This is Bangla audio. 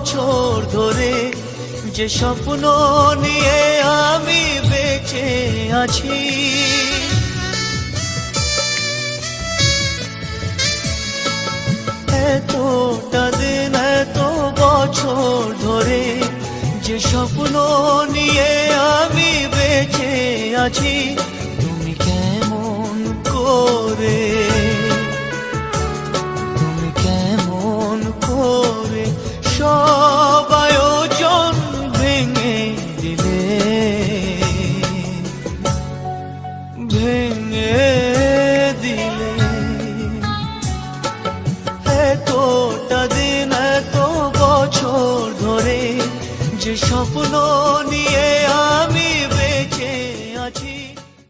বছর ধরে যে স্বপ্ন নিয়ে আমি বেঁচে আছি। এতটা দিন, এত বছর ধরে যে স্বপ্ন নিয়ে আমি বেঁচে আছি। ভেঙে দিলে। এতটা দিন এত বছর ধরে যে স্বপ্ন আমি